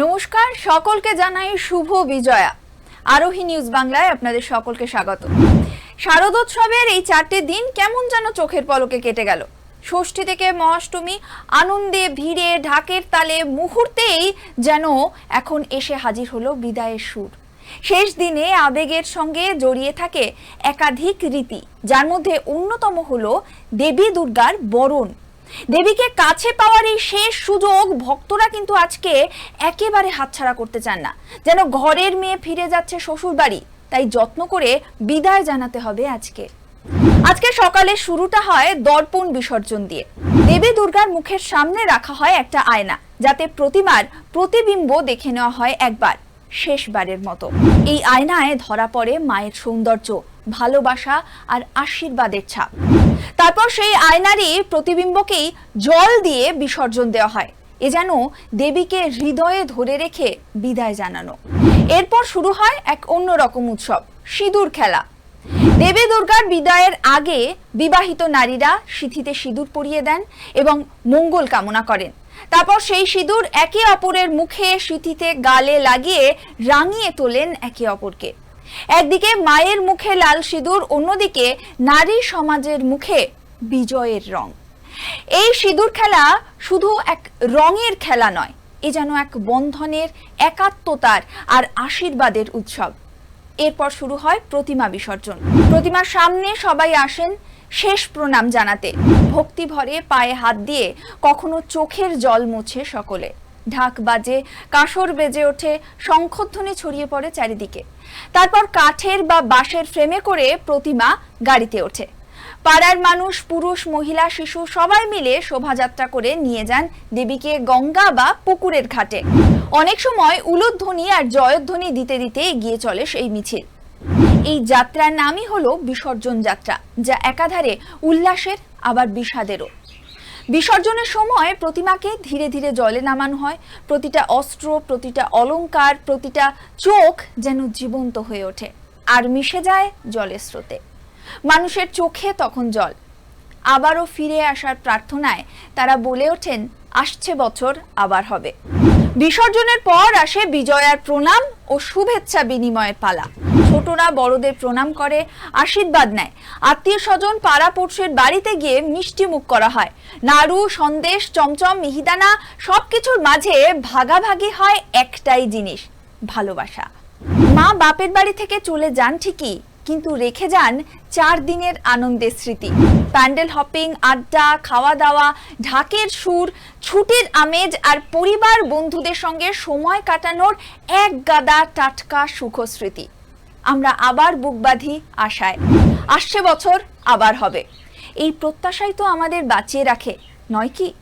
নমস্কার, সকলকে জানাই শুভ বিজয়া। আরোহী নিউজ বাংলায় আপনাদের সকলকে স্বাগত। শারদোৎসবের এই চারটে দিন কেমন যেন চোখের পলকে কেটে গেল। ষষ্ঠী থেকে মহাষ্টমী, আনন্দে ভিড়ে, ঢাকের তালে মুহূর্তেই যেন এখন এসে হাজির হলো বিদায়ের সুর। শেষ দিনে আবেগের সঙ্গে জড়িয়ে থাকে একাধিক রীতি, যার মধ্যে অন্যতম হলো দেবী দুর্গার বরণ। দেবীকে কাছে পাওয়ার এই শেষ সুযোগ ভক্তরা কিন্তু আজকে একেবারে হাতছাড়া করতে চান না। যেন ঘরের মেয়ে ফিরে যাচ্ছে শ্বশুর বাড়ি, তাই যত্ন করে বিদায় জানাতে হবে আজকে। আজকে সকালে শুরুটা হয় দর্পণ বিসর্জন দিয়ে। দেবী দুর্গার মুখের সামনে রাখা হয় একটা আয়না, যাতে প্রতিমার প্রতিবিম্ব দেখে নেওয়া হয় একবার, শেষবারের মতো। এই আয়নায় ধরা পড়ে মায়ের সৌন্দর্য, ভালোবাসা আর আশীর্বাদের ছাপ। তারপর সেই আয়নারই প্রতিবিম্বকেই জল দিয়ে বিসর্জন দেওয়া হয়। এ যেন দেবীকে হৃদয়ে ধরে রেখে বিদায় জানানো। এরপর শুরু হয় এক অন্যরকম উৎসব, সিঁদুর খেলা। দেবী দুর্গার বিদায়ের আগে বিবাহিত নারীরা সিঁথিতে সিঁদুর পরিয়ে দেন এবং মঙ্গল কামনা করেন। তারপর সেই সিঁদুর একে অপরের মুখে সিঁথিতে গালে লাগিয়ে রাঙিয়ে তোলেন একে অপরকে। একদিকে মায়ের মুখে লাল সিঁদুর, অন্যদিকে নারী সমাজের মুখে বিজয়ের রং। এই সিঁদুর খেলা শুধু এক রঙের খেলা নয়, এ যেন এক বন্ধনের একাত্মতার আর আশীর্বাদের উৎসব। এরপর শুরু হয় প্রতিমা বিসর্জন। প্রতিমার সামনে সবাই আসেন শেষ প্রণাম জানাতে। ভক্তি ভরে পায়ে হাত দিয়ে কখনো চোখের জল মুছে সকলে। ঢাক বাজে, কাসর বেজে ওঠে শঙ্খধ্বনি ছড়িয়ে পড়ে চারিদিকে। তারপর কাঠের বা বাঁশের ফ্রেমে করে প্রতিমা গাড়িতে ওঠে। পাড়ার মানুষ, পুরুষ, মহিলা, শিশু সবাই মিলে শোভাযাত্রা করে নিয়ে যান দেবীকে গঙ্গা বা পুকুরের ঘাটে। অনেক সময় উলুধ্বনি আর জয়ধ্বনি দিতে দিতে এগিয়ে চলে সেই মিছিল। এই যাত্রার নামই হলো বিসর্জন যাত্রা, যা একাধারে উল্লাসের, আবার বিষাদেরও। বিসর্জনের সময় প্রতিমাকে ধীরে ধীরে জলে নামানো হয়। প্রতিটা অস্ত্র, প্রতিটা অলংকার, প্রতিটা চোখ যেন জীবন্ত হয়ে ওঠে আর মিশে যায় জলের স্রোতে। মানুষের চোখে তখন জল। আবারও ফিরে আসার প্রার্থনায় তারা বলে ওঠেন, আসছে বছর, আবার হবে। বিসর্জনের পর আসে বিজয়ার প্রণাম ও শুভেচ্ছা বিনিময়ের পালা। ছোটরা বড়দের প্রণাম করে, আশীর্বাদ নেয়। আত্মীয় স্বজন পাড়া পড়শের বাড়িতে গিয়ে মিষ্টি মুখ করা হয়। নাড়ু, সন্দেশ, চমচম, মিহিদানা সবকিছুর মাঝে ভাগাভাগি হয় একটাই জিনিস, ভালোবাসা। মা বাপের বাড়ি থেকে চলে যান ঠিকই, কিন্তু রেখে যান চার দিনের আনন্দের স্মৃতি। প্যান্ডেল হপিং, আড্ডা খাওয়া দাওয়া ঢাকের সুর, ছুটির আমেজ আর পরিবার বন্ধুদের সঙ্গে সময় কাটানোর এক গাদা টাটকা সুখ স্মৃতি আমরা আবার বুক বাঁধি আশায়। আসছে বছর, আবার হবে। এই প্রত্যাশাই তো আমাদের বাঁচিয়ে রাখে, নয় কি?